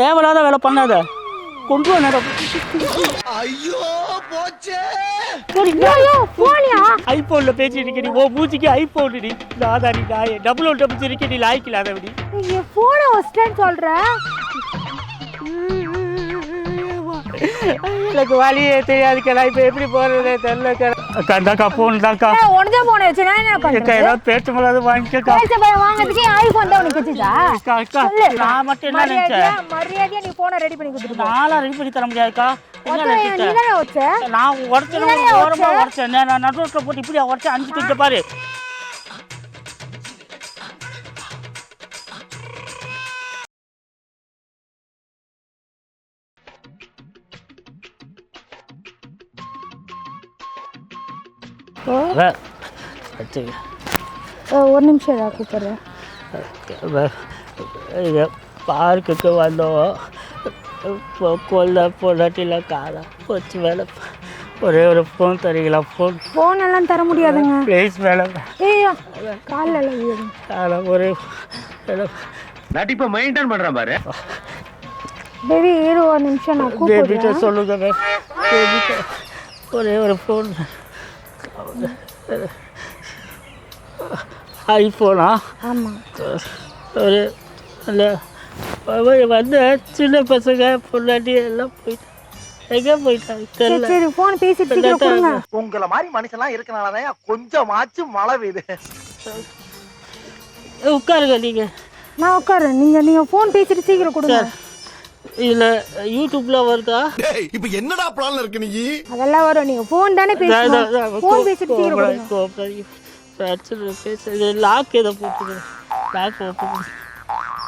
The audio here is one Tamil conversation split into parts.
தேவையில்லாத வேலை பண்ணாத. கொண்டு வந்தா ஐயோ போச்சே. ஐபோன்ல பேசிட்டு இருக்க நீ. ஓ மூச்சிக்கு ஐபோன் நீ. நாதாரி நாயே டபுள் ஒன் டபுள் இருக்க நீ லாய்க்கல அதை நீ போனை வச்சிட்டேன்னு சொல்ற? எனக்கு வழியே தெரியாதுக்கா இப்போ எப்படி போறது தெரியலக்கா அக்கா இந்தாக்கா ஃபோன் தான்க்கா உனதே போனை வச்சு நான் என்ன பண்றது? ஏதாவது பேச முடியாது வாங்கிக்கக்கா பேச பயம் வாங்குறதுக்கு ஐபோன் தான் உனக்கு வச்சுதா அக்கா. நான் மட்டும் என்ன நினைச்சேன்? மரியாதையா நீ போனை ரெடி பண்ணி கொடுத்துட்டு போ. நானும் ரெடி பண்ணி தர முடியாதுக்கா நீ நினைச்சிட்டேன் தானே வச்ச நான் உடச்சேன் ஓரமா உடைச்ச? உடச்சேன் நான் நடுரோட்டில் போட்டு இப்படி உடச்சேன் அஞ்சு கிட்ட பாரு. ஒரு நிமிஷம் ஏதாவது கூப்பிடுறேன் பார்க்குக்கு வந்தோம் கொல்ல பொண்டாட்டியில் காலை போச்சு வேலை ஒரே ஒரு ஃபோன் தரீங்களா ஃபோன் போன் எல்லாம் தர முடியாதுங்க ப்ளீஸ் மேடம் ஐயோ காலில். அதில் ஒரு மேடம் நடிப்பை மெயின்டைன் பண்றேன் பாரு பேபி இரு ஒரு நிமிஷம் நான் பேபிட்ட கூப்பிடுறேன் சொல்லுங்க பேபிட்ட ஒரே ஒரு ஃபோன் ஐஃபோனா? ஆமா. ஒரு அந்த அவ- வந்து சின்ன பசங்க பொண்டாட்டி எல்லாம் போயிட்டு எங்கே போயிட்டாங்க சரி தெரியல. சரி போன் பேசிட்டு உங்களை மாதிரி மனுஷன்லாம் இருக்கனாலதான் கொஞ்சமாச்சும் மழை பெய்யுது. உட்காருங்க நீங்கள் நான் உட்காரேன் நீங்க நீங்க போன் பேசிட்டு சீக்கிரம் கொடுங்க. சார் இதில் யூடியூப்பில் வருதா? இப்ப என்னடா பிளான்ல இருக்கு நீ? அதெல்லாம் வரும். நீங்க போன் தானே பேசணும். போன் பேசிட்டு பிரச்சனை பேச. லாக் எதை போட்டுக்கிறேன் லாக் போட்டுக்கிறேன்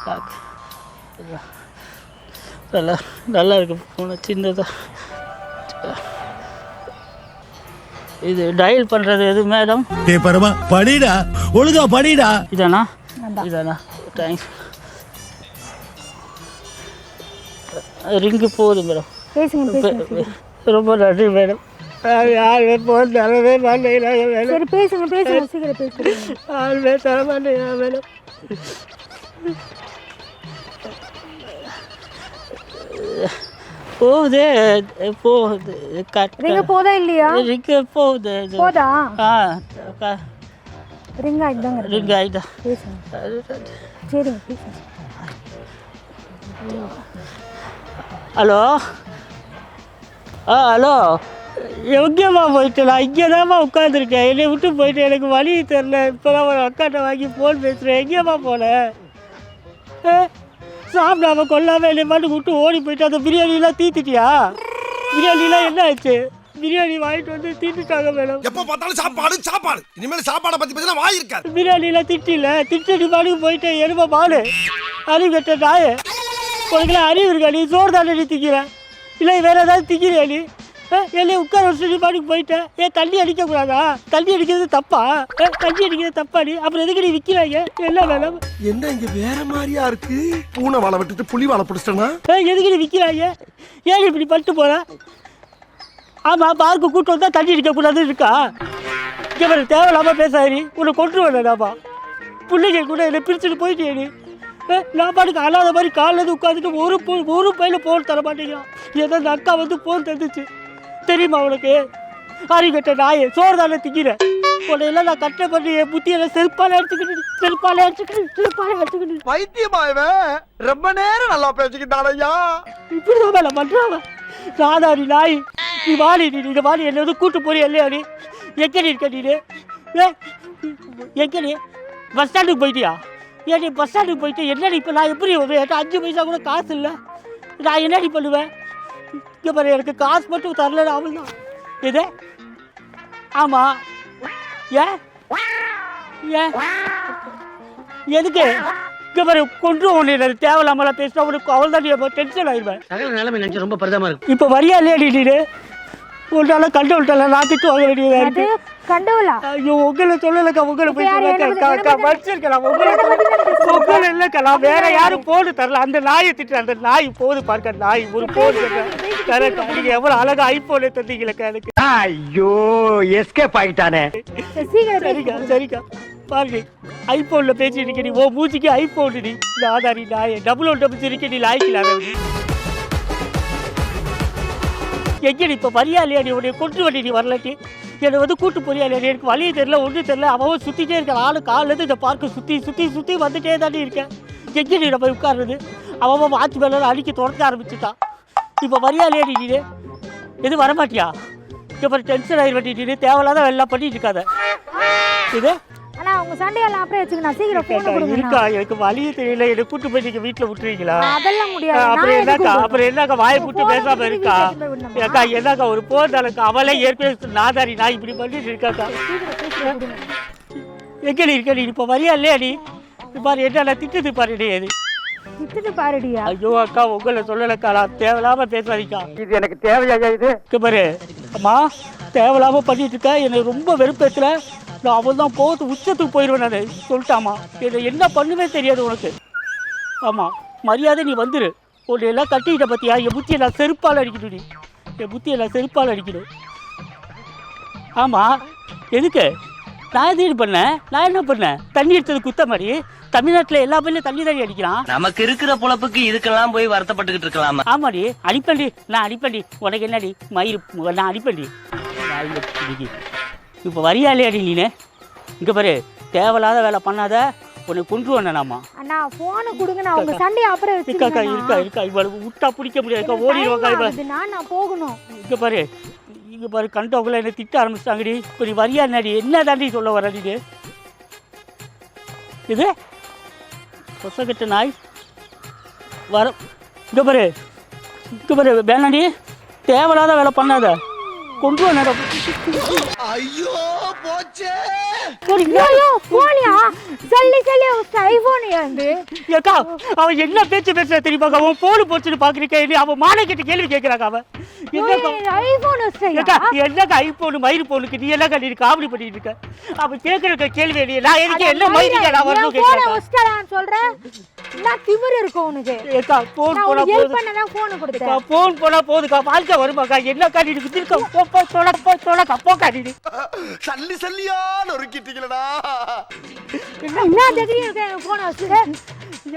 லாக் நல்லா நல்லா இருக்கு ஃபோனு சின்னதாக இது டயல் பண்ணுறது எது மேடம் டே பரமா படிடா. ஒழுங்கா படிடா. இதானா. இதானா? தேங்க்ஸ் ரிங்கு போகுது மேடம். பேசுங்க. ரொம்ப நன்றி மேடம். யாருமே போன் தரவே மாட்டேங்கிறாங்க மேடம். சரி பேசுங்க பேசுங்க சீக்கிரம் பேசுங்க. யாருமே தர மாட்டேங்கிறாங்க மேடம். போகுது போகுது ரிங்க போதா இல்லையா? ரிங்கு போகுது. போதா? ஆ ரிங் ஆயிட்டுதாங்க இருக்கு. ரிங் பேசுங்க. சரிங்க பேசுங்க. ஹலோ? ஆ ஹலோ? எங்கேம்மா போயிட்டு? நான் இங்கே தான்மா உட்காந்துருக்கேன் என்னை விட்டு போயிட்டு எனக்கு வழி தெரில இப்போ தான் ஒரு அக்காட்ட வாங்கி ஃபோன் பேசுகிறேன் எங்கேம்மா போனேன் சாப்பிடாம கொல்லாம என்னை பாட்டு விட்டு ஓடி போயிட்டு அந்த பிரியாணிலாம் தீத்துட்டியா பிரியாணிலாம் என்ன ஆச்சு? பிரியாணி வாங்கிட்டு வந்து தீட்டுட்டாங்க மேடம். எப்ப பார்த்தாலும் சாப்பாடு சாப்பாடு. இனிமேல் சாப்பாடை பேசினா வாய் இருக்காது. பிரியாணிலாம் திட்டில. திட்டு பாட்டுக்கு போயிட்டேன். எருமை மாடு அறிவு கட்ட நாய. உனக்குலாம் அறிவு இருக்கா நீ? சோறு தானே நீ திக்கிற. இல்லை வேற ஏதாவது திக்கிறியா நீ? என்னை உட்கார வச்சு நீ பாட்டுக்கு போயிட்டேன் ஏன் தண்ணி அடிக்கக்கூடாதா தண்ணி அடிக்கிறது தப்பா? தண்ணி அடிக்கிறது தப்பா நீ? அப்புறம் எதுக்கு நீ விற்கிறாங்க என்ன வேணும் என்ன இங்க வேற மாதிரியா இருக்கு? பூனை வாழை விட்டுட்டு புலி வாழை பிடிச்சிட்டனா? ஏய், எதுக்கு நீ விற்கிறாங்க ஏன் இப்படி பண்ணிட்டு போற? ஆமாம் பார்க்கு கூட்டம் வந்தால் தண்ணி அடிக்கக்கூடாதுன்னு இருக்கா? இங்கே தேவையில்லாமல் பேசாதீ உன்னை கொண்டு வந்தேனாப்பா பிள்ளைங்க கூட என்னை பிரிச்சுட்டு போயிட்டே நீ. ஏ, நான் பாட்டுக்கு அழாத மாதிரி காலில் உட்காந்துட்டு ஒரு போ- ஒரு பையில ஃபோன் தர மாட்டேங்கிறான் ஏதோ அந்த அக்கா வந்து ஃபோன் தந்துச்சு. தெரியுமா உனக்கு? அறிகட்ட நாயே சோறு தானே திக்கிறேன் உன்னையெல்லாம் நான் கட்ட பண்ணி என் புத்தியெல்லாம் செருப்பாலே அடிச்சுக்கிட்டு செருப்பாலே அடிச்சுக்கிட்டு செருப்பாலே அடிச்சுக்கிட்டு. பைத்தியமா இவன் ரொம்ப நேரம் நல்லா பேசிக்கிட்டானையா இப்படிதான் மேல பண்றாங்க. சாதாரி நாய் நீ வாடி நீ நீங்க வாடி என்ன வந்து கூட்டு போறியா இல்லையா நீ? எங்க நீ இருக்க நீ? எங்க நீ? பஸ் ஸ்டாண்டுக்கு போயிட்டியா? நீ பஸ் ஸ்டாண்டுக்கு போயிட்டு என்னடி இப்போ நான் எப்படி என்கிட்ட அஞ்சு பைசா கூட காசு இல்லை? நான் என்னடி பண்ணுவேன்? இங்கே பாரு எனக்கு காசு மட்டும் தரல அவள் தான் இது? ஆமாம் ஏன் ஏன் எதுக்கு? இங்கே பாரு கொண்டு ஒன்று தேவையில்லாமலாம் பேசினா உனக்கு அவள் தான் டென்ஷன் ஆயிடுவேன். நிலைமை நினைச்சு ரொம்ப பரிதமா இருக்கு. இப்போ வரியா இல்லையா நீ உன்னால கண்டு விட்டல நான் திட்டு வாங்க வேண்டியதா இருக்கு. கண்டவலா ஐயோ உங்களை சொல்லலக்கா உங்களை போய் பத்தி- படிச்சிருக்கலாம் உங்களை உங்களை இல்லக்கா நான் வேற யாரும் போடு தரல. அந்த நாயை திட்டு அந்த நாய் போது பார்க்க நாய் ஒரு போடு கரெக்டா நீங்க எவ்வளவு அழகா ஐபோனே தந்தீங்களக்கா எனக்கு. ஐயோ எஸ்கேப் ஆகிட்டானே சரிக்கா சரிக்கா. பாருங்க ஐஃபோனில் பேசிட்டு இருக்க நீ ஓ மூஞ்சிக்கு ஐஃபோன் நீ. நாதாரி நாய டபுள் ஒன் டபுள் இருக்க நீ லாய்க்கலாத எங்கே இப்போ வரியா நீ உடைய கொண்டு வண்டி நீ வரலாட்டி என்னை வந்து கூட்டு பொறியாளியா நீ எனக்கு வழியே தெரியல ஒன்றும் தெரியல. அவன் சுற்றிட்டே இருக்கான். ஆளு காலேருந்து இந்த பார்க்க சுற்றி சுற்றி சுற்றி வந்துட்டே தானே இருக்கேன். எங்கே நீ போய் உட்காருறது? அவன் மாற்றி மேலே அடிக்க துரத்த ஆரம்பிச்சுட்டான். இப்போ வரியா நீ நீ எது வரமாட்டியா இப்போ டென்ஷன் ஆகி நீ தேவையில்லாத வெள்ளம் பண்ணிட்டு இருக்காத. இது? ஆனா உங்க சண்டையெல்லாம் அப்புறம் வச்சுக்கணும். சீக்கிரம் போன் கொடுங்க இருக்கா? எனக்கு வழியே தெரியல. என்னை கூட்டு போய் நீங்க வீட்டில் விட்டுருவீங்களா? அதெல்லாம் முடியாது. அப்புறம் என்னக்கா? அப்புறம் என்னக்கா? வாயை கூட்டு phone பேசாம இருக்கா? ஏக்கா என்னக்கா? ஒரு போர் தானக்கா? அவளே ஏற்கனவே நாதாரி நான் இப்படி பண்ணிட்டு இருக்காக்கா எங்க நீ இருக்க? நீ இப்போ வரியா இல்லையா நீ? பாரு என்ன திட்டுது பாரு நீ அது. திட்டுது பாருடியா ஐயோ அக்கா உங்களை சொல்லலக்கா. நான் தேவையில்லாம பேசாதீக்கா இது எனக்கு தேவையா இது? பாரு. அம்மா தேவையில்லாம பண்ணிட்டு இருக்க. என்னை ரொம்ப வெறுப்பேத்துல நான் அவள் தான் போகிறது உச்சத்துக்கு போயிடுவேன் நான். சொல்லிட்டாமா இதை என்ன பண்ணுவே தெரியாது உனக்கு. ஆமாம் மரியாதை நீ வந்துரு. உன்னை எல்லாம் கட்டிக்கிட்ட பார்த்தியா என் புத்தியை நான் செருப்பால் அடிக்கணும் நீ. என் புத்தியை நான் செருப்பால் அடிக்கணும். ஆமாம் எதுக்கு? நான் எது பண்ணேன் நான் என்ன பண்ணேன் தண்ணி எடுத்தது குத்த மாதிரி? தமிழ்நாட்டில் எல்லா பள்ளியும் தண்ணி தண்ணி அடிக்கிறான்? நமக்கு இருக்கிற பொழப்புக்கு இதுக்கெல்லாம் போய் வருத்தப்பட்டுக்கிட்டு இருக்கலாமா? ஆமாடி அடிப்பண்டி நான் அடிப்பண்டி உனக்கு என்னடி? மயிர் நான் அடிப்பண்டி இப்போ வரியா இல்லையாடி நீனு. இங்கே பாரு தேவையில்லாத வேலை பண்ணாத உன்னை கொண்டு வந்தேனாமா அண்ணா போன் கொடுங்க நான் உங்க சண்டையை அப்புறம் இருக்கா வச்சுக்கணும் இருக்கா இவ்வளவு விட்டா பிடிக்க முடியாதுக்கா ஓடிடுவாக்கா இவ நான் போகணும். இங்கே பாரு இங்கே பாரு கண்டவங்கள என்னை திட்ட ஆரம்பிச்சிட்டாங்கடி. இப்போ நீ வரியா என்னடி? என்ன தாண்டி சொல்ல வர நீ? இது? கொசக்கட்ட நாய். வர இங்கே பாரு இங்கே பாரு வேணாடி தேவையில்லாத வேலை பண்ணாத. கொண்டு வந்தா ஐயோ போச்சே ஐயோ போனியா? சொல்லி சொல்லி ஐபோன் வந்து ஏக்கா அவன் என்ன பேச்சு பேசுற தெரியுமா அவன் போன் போச்சுன்னு பாக்குறீங்க அவன் மாலை கிட்ட கேள்வி கேட்கறாங்க அவன். என்னக்கா? ஐபோன் மயிர் போனுக்கு? நீ என்னக்கா நீ காமெடி பண்ணிட்டு இருக்க? அவன் கேட்கற கேள்வி நீ நான் எனக்கு என்ன மயிரிக்கா நான் வரணும் கேட்கறேன் சொல்றேன்? நான் திமிரு இருக்கும் உனக்கு? ஏக்கா போன் போனா போதும். பண்ணதான் போன் கொடுத்தேன். போன் போனா போதுக்கா வாழ்க்கை வருமாக்கா. என்னக்கா நீ வித்திருக்க போ போ தொலைக்கா போக்கா நீ. சல்லி சல்லியா நொறுக்கிட்டீங்களடா என்ன தெரியும் இருக்க? போன வச்சுட்டு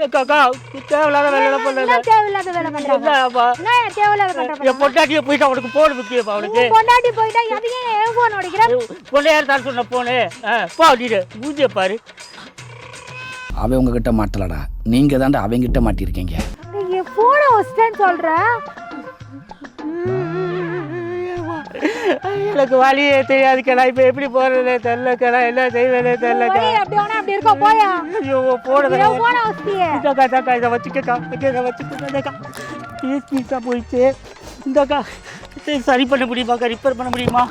ஏக்காக்கா தேவையில்லாத வேலை பண்ணல என்ன தேவையில்லாத வேலை பண்றாங்க? என்னப்பா? என்ன தேவையில்லாத பண்றாங்க? என் பொண்டாட்டியே போயிட்டு அவனுக்கு போன் முக்கியப்பா அவனுக்கு உன் பொண்டாட்டி போயிட்டா என் போன் உடைக்கிற பொண்ணையார் தான் சொன்ன போனு போ நீடு மூஞ்சிய பாரு. அவன் உங்ககிட்ட மாட்டலடா. நீங்க தாண்டா அவங்கிட்ட மாட்டிருக்கீங்க போன வச்சிட்டேன்னு சொல்ற? எனக்கு வழியே தெரியாதுக்கா நான் இப்போ எப்படி போறதே? தெரியலக்கா நான் என்ன செய்வேனே தெரியலக்கா போய் அப்படி இருக்க போயா. ஐயோ போனதை இந்தக்கா இந்தக்கா இதை வச்சுக்கக்கா இதை வச்சுக்கக்கா பீஸ் பீஸாக போயிடுச்சு. இந்தக்கா சரி பண்ண முடியுமாக்கா ரிப்பேர் பண்ண முடியுமா?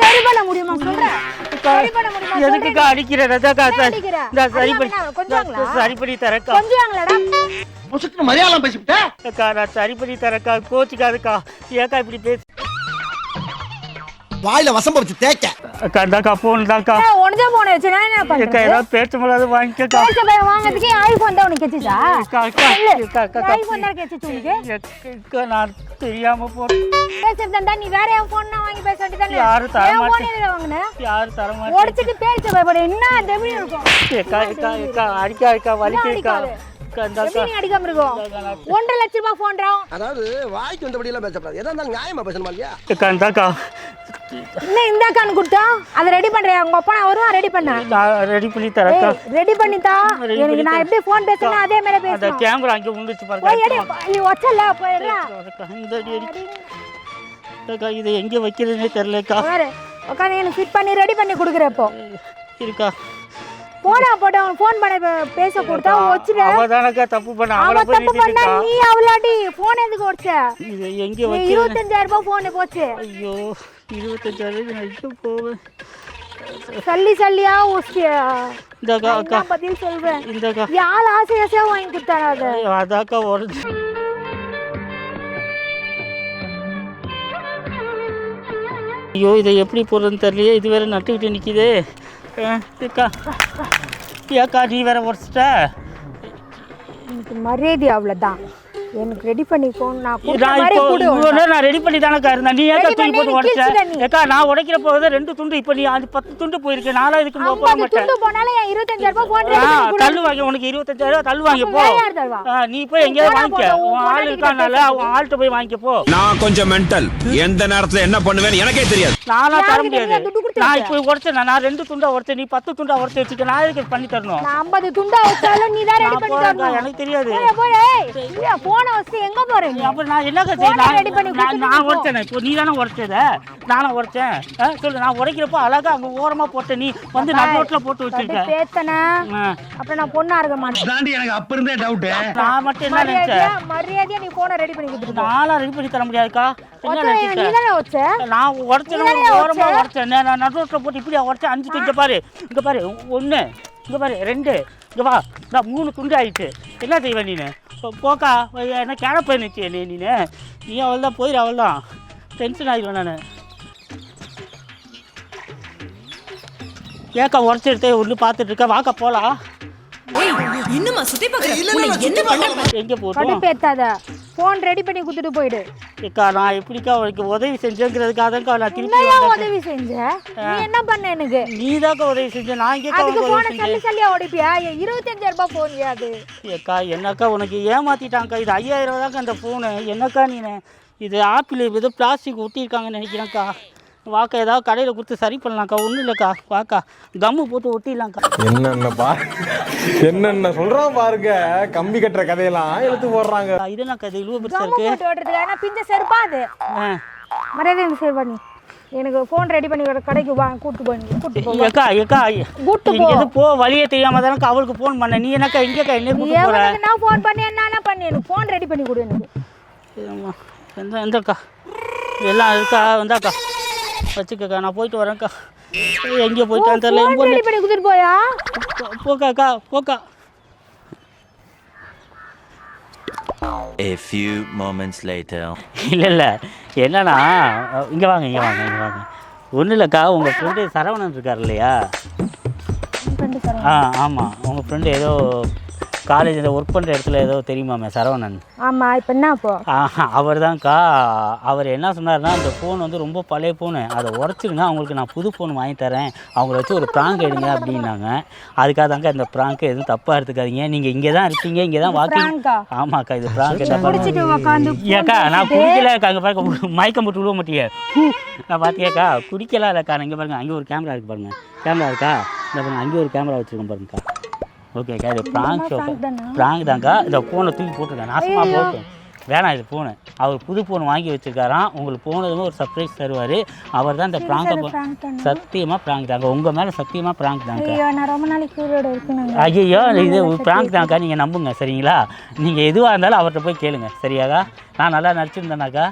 சரி பண்ண முடியுமா சொல்ற? சரி பண்ண முடியுமா எதுக்குக்கா அடிக்கிற? இந்த சரி பண்ணி? சரி பண்ணி தரக்கா மரியாதை பேசிவிட்ட அக்கா நான் சரி பண்ணி தரக்கா கோச்சிக்காதுக்கா ஏக்கா இப்படி பேசு. வாயில வசம்ப வச்சு தேக்க அக்கா இந்தாக்கா ஃபோன் தான்க்கா உனதே போன வச்சு நான் என்ன அக்கா பண்றது ஏதாவது பேச முடியாது வாங்கிக்கக்கா. பேச போய் வாங்குறதுக்கு ஐபோன் தான் உனக்கு கெச்சிச்சா? அக்கா அக்கா ஐபோன் தான் கெச்சிச்சு உனக்கு. நான் தெரியாம போறேன் பேசுறதா நீ வேற என் போன் வாங்கி பேச வேண்டியதானே? யாரும் தர மாட்டேன். போன் வாங்குன? யாரும் தர மாட்டேன். உடைச்சிட்டு பேச பயப்பட என்ன தெபிடி இருக்கும்? அக்கா அக்கா அக்கா அடிக்கா அக்கா எப்படி நீ அடிக்காம இருக்கும். ஒன்றரை லட்ச ரூபாய் போன்றான் அதாவது வாய்க்கு வந்தபடி எல்லாம் பேசக்கூடாது எதா இருந்தாலும் நியாயமா பேசணுமா இல்லையா? அக்கா இந்தாக்கா. இன்னும் இந்த கான் கொடுத்தா? அதை ரெடி பண்றேன் உங்க அப்பா நான் வருவான் ரெடி பண்ண ரெடி பண்ணி தரேன்க்கா. ரெடி பண்ணித்தா? Ready எனக்கு பண்ணி நான். எப்படி போன் பேசணும் அதே மாதிரி அந்த பேசணும் கேமரா அங்கே உண்டுச்சு போய் எடு பாருங்க நீ ஒச்சல போயிடலாம் அக்கா, இந்த அடி அடி. அக்கா இதை எங்கே வைக்கிறதுனே தெரிலக்கா. வேறு உட்காந்து எனக்கு ஃபிட் பண்ணி ரெடி பண்ணி கொடுக்குற இப்போ. இருக்கா. போனா போட்டு அவன் ஃபோன் பண்ண பேச கொடுத்தா வச்சுட்டு அவ தானக்கா தப்பு பண்ண அவ தப்பு பண்ணா. நீ அவளாடி போன் எதுக்கு உடச்ச இதை எங்கே வைக்கிறது இருபத்தஞ்சாயிரம் ரூபாய் போன் போச்சு. ஐயோ இருபத்தஞ்சாயிரம் நான் எங்கே போவேன்? சல்லி சல்லியா உச்சியா இந்தாக்கா அக்கா. பதில் சொல்றேன். இந்தாக்கா. யாழ் ஆசை ஆசையா வாங்கி கொடுத்தாரா அது? அதாக்கா உடஞ்சு ஐயோ இதை எப்படி போடுறதுன்னு தெரியலையே. இது வேற நட்டுக்கிட்டு நிற்கிது ஏக்கா ஏக்கா நீ வேற உடச்சிட்ட எனக்கு மரியாதை அவ்வளோதான் எனக்கு ரெடி பண்ணி ஃபோன் நான் நான் மாதிரி இப்போ கொடு இவ்வளோ நேரம் நான் ரெடி பண்ணி தானக்கா இருந்தேன். நீ ஏக்கா தூக்கி போட்டு உடச்ச. ஏக்கா நான் உடைக்கிற போது ரெண்டு துண்டு. இப்போ நீ அது பத்து துண்டு போயிருக்கு. நானும் இதுக்கு போக மாட்டேன். துண்டு போனாலும் என் இருபத்தஞ்சாயிரம் ரூபாய் தள்ளு வாங்கி உனக்கு இருபத்தஞ்சாயிரம் ரூபா தள்ளு வாங்கி போ. நீ போய் எங்கேயாவது வாங்கிக்க. உன் ஆள் இருக்கானால அவன் ஆள்கிட்ட போய் வாங்கிக்க போ. நான் கொஞ்சம் மென்டல் எந்த நேரத்துல என்ன பண்ணுவேன்னு எனக்கே தெரியாது. நானா தர முடியாது. நான்? இப்போ உடச்சேன் நான் ரெண்டு துண்டா உடச்சேன். நீ பத்து துண்டா உடச்சு வச்சுக்க. நான் எதுக்கு பண்ணி தரணும்? நான் ஐம்பது துண்டா வச்சாலும் நீ தான் ரெடி நான் பண்ணி போறேன்க்கா, தரணும். எனக்கு தெரியாது. போய் போனை வச்சு எங்க போறீங்க? அப்புறம் நான் என்னக்கா Phone செய்ய ready பண்ணி நான் நான் நான். உடச்சேன். இப்போ நீ தானே உடச்சத? நானா உடச்சேன். சொல்லு நான் உடைக்கிறப்போ அழகா அங்க ஓரமா போட்ட நீ வந்து நடு ரோட்ல போட்டு வச்சிருக்க. பேத்தன. அப்புறம் நான் பொண்ணா இருக்க மாட்டேன். தாண்டி எனக்கு அப்ப இருந்தே டவுட் நான் மட்டும் என்ன நினைச்சேன் மரியாதையா நீ போனை ரெடி பண்ணி கொடுத்துட்டு நான்லாம் ரெடி பண்ணி தர முடியாதுக்கா. என்ன நீ தானே நான் உடச்சேன் ஓரமா? உடச்சேன். நான் நான் நடு ரோட்ல போட்டு இப்படியா உடச்சேன்? அஞ்சு இங்க பாரு. இங்க பாரு ஒன்று இங்க பாரு ரெண்டு. இங்க வா. நான் மூணு துண்டு ஆயிடுச்சு என்ன செய்வேன் நீனு? போ- போக்கா. என்ன கிளப்ப நிச்சு நீ நீனு? நீ அவள் தான் போயிடு அவள் தான் டென்ஷன் ஆயிடுவேன் நான். ஏக்கா உடச்சி எடுத்து ஒன்று பார்த்துட்டு இருக்க. வாக்கா போகலாம் இன்னுமா சுத்தி பாக்குற என்ன பண்ண எங்கே போட்டோம் கடுப்பேத்தாத போன் ரெடி பண்ணி கொடுத்துட்டு போயிடு. ஏக்கா நான் எப்படிக்கா உனக்கு உதவி செஞ்சேங்கிறதுக்காக தான்க்கா நான் திருப்பி என்னையா வந்தேன். உதவி செஞ்ச? நீ என்ன பண்ண எனக்கு? நீ தான்க்கா உதவி செஞ்ச நான் எங்கேக்கா அதுக்கு உனக்கு போன உதவி சல்லி செஞ்சேன் சல்லியா உடைப்பியா என் இருபத்தஞ்சாயிரம் ரூபாய் போன் அது? ஏக்கா என்னக்கா உனக்கு ஏமாத்திட்டாங்க்கா இது ஐயாயிரம் தாங்க அந்த ஃபோனு என்னக்கா நீ இது ஆப்பிள் ஏதோ பிளாஸ்டிக் ஒட்டியிருக்காங்கன்னு நினைக்கிறேன்க்கா. வாக்கா ஏதாவது கடையில் கொடுத்து சரி பண்ணலாம்க்கா. ஒன்றும் இல்லைக்கா. வாக்கா கம்மு போட்டு ஒட்டிடலாம்க்கா. என்னென்ன பா என்னென்ன சொல்றான் பாருங்க. கம்பி கட்டுற கதையெல்லாம் எடுத்து போடுறாங்க. இது என்னக்கா இது இவ்வளோ பெருசாக இருக்கு. போட்டு ஓட்டுறதுக்கு ஆனா பிஞ்ச செருப்பா அது. மரியாதை செருப்பா நீ எனக்கு ஃபோன் ரெடி பண்ணி வர கடைக்கு வா கூட்டு போ நீ கூட்டு போ ஏக்கா ஏக்கா கூட்டு போ. இங்கேருந்து போ வழியே தெரியாம தானக்கா அவளுக்கு ஃபோன் பண்ண நீ என்னக்கா எங்கேக்கா என்ன கூட்டு போற? நான் ஃபோன் பண்ணி என்ன பண்ணி? எனக்கு ஃபோன் ரெடி பண்ணி கொடு எனக்கு. ஆமா. எந்த எந்தக்கா? எல்லாம் இருக்கா? வந்தாக்கா? வச்சுக்கக்கா நான் போயிட்டு வரேன்க்கா. எங்கே போயிட்டான்னு தெரியல போயா? போக்காக்கா போக்கா. A few moments later. இல்லை இல்லை. என்னன்னா இங்கே வாங்க இங்கே வாங்க இங்கே வாங்க. ஒன்றும் இல்லைக்கா உங்கள் ஃப்ரெண்டு சரவணன் இருக்கார் இல்லையா? ஆ ஆமாம் உங்கள் ஃப்ரெண்டு ஏதோ காலேஜில் ஒர்க் பண்ணுற இடத்துல ஏதோ தெரியுமாமே சரவணன்? ஆமா இப்போ என்ன அப்போ? அவர் தான்க்கா அவர் என்ன சொன்னார்னா அந்த ஃபோன் வந்து ரொம்ப பழைய ஃபோனு அதை உடச்சிருங்க அவங்களுக்கு நான் புது ஃபோன் வாங்கி தரேன். அவங்கள வச்சு ஒரு ப்ராங்க் எடுங்க அப்படின்னாங்க. அதுக்காக தாங்க இந்த ப்ராங்க் எதுவும் தப்பாக எடுத்துக்காதீங்க. நீங்கள் இங்கே தான் இருப்பீங்க இங்கே தான் வாக்கிங்? ஆமாக்கா இது ப்ராங்க் ஏக்கா நான் குடிக்கல அங்கே பாருங்க மயக்கம் போட்டு விழுவ மாட்டியே. நான் பார்த்தியாக்கா குடிக்கலாம் இல்லைக்கா இங்கே பாருங்க அங்கே ஒரு கேமரா இருக்குது பாருங்க. கேமரா இருக்கா? இந்த பாருங்க அங்கே ஒரு கேமரா வச்சுருக்கோம் பாருங்கக்கா. ஓகேக்கா இது ப்ராங்க் ஷோ? ப்ராங்க் தான்க்கா. இந்த ஃபோனை தூக்கி போட்டுருக்கேன். நாசமாக போட்டேன் வேணாம் இது ஃபோனு அவர் புது ஃபோன் வாங்கி வச்சிருக்காராம். உங்களுக்கு போனதுமே ஒரு சர்ப்ரைஸ் தருவார். அவர் தான் இந்த ப்ராங்கை? சத்தியமாக ப்ராங்க் தாங்க உங்கள் மேலே சத்தியமாக ப்ராங்க் தாங்க ரொம்ப நாளைக்கு ஐயோ இது ப்ராங்க் தான்க்கா. நீங்கள் நம்புங்க சரிங்களா? நீங்கள் எதுவாக இருந்தாலும் அவர்கிட்ட போய் கேளுங்க சரியாக்கா? நான் நல்லா நடிச்சிருந்தேனாக்கா.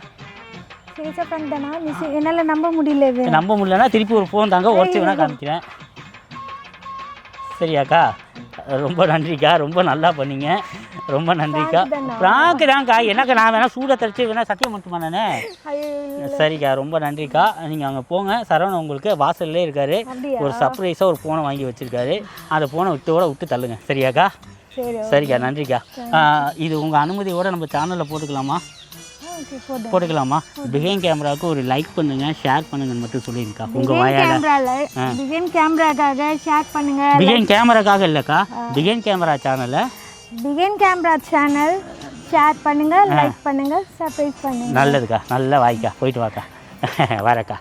என்னால் நம்ப முடியல நம்ப முடியலன்னா திருப்பி ஒரு ஃபோன் தாங்க உடச்சி வேணால் காமிக்கிறேன். சரியாக்கா? ரொம்ப நன்றிக்கா ரொம்ப நல்லா பண்ணீங்க. ரொம்ப நன்றிக்கா? ப்ராங்க் தான்க்கா. என்னக்கா நான் வேணால் சூட தரிச்சு வேணால் சத்தியம் மட்டுமா சரிக்கா ரொம்ப நன்றிக்கா. நீங்கள் அங்கே போங்க. சரவணன் உங்களுக்கு வாசல்லே இருக்காரு? ஒரு சர்ப்ரைஸாக ஒரு ஃபோனை வாங்கி வச்சிருக்காரு. அந்த ஃபோனை விட்டோட விட்டு தள்ளுங்க. சரியாக்கா? சரி சரிக்கா நன்றிக்கா. இது உங்கள் அனுமதியோட நம்ம சேனலில் போட்டுக்கலாமா? போட்டுக்கலாமா? பிகைன் கேமராவுக்கு ஒரு லைக் பண்ணுங்க ஷேர் பண்ணுங்கன்னு மட்டும் சொல்லியிருக்கா. டிசைன் வாயால். டிசைன் கேமராக்காக ஷேர் பண்ணுங்க. பிகைன் கேமராக்காக இல்லைக்கா. பிகைன் கேமரா சேனலை டிசைன் கேமரா சேனல் ஷேர் பண்ணுங்க லைக் பண்ணுங்க சர்ப்ரைஸ் பண்ணுங்க. நல்லதுக்கா. நல்ல வாய்க்கா. போயிட்டு வாக்கா. வரக்கா.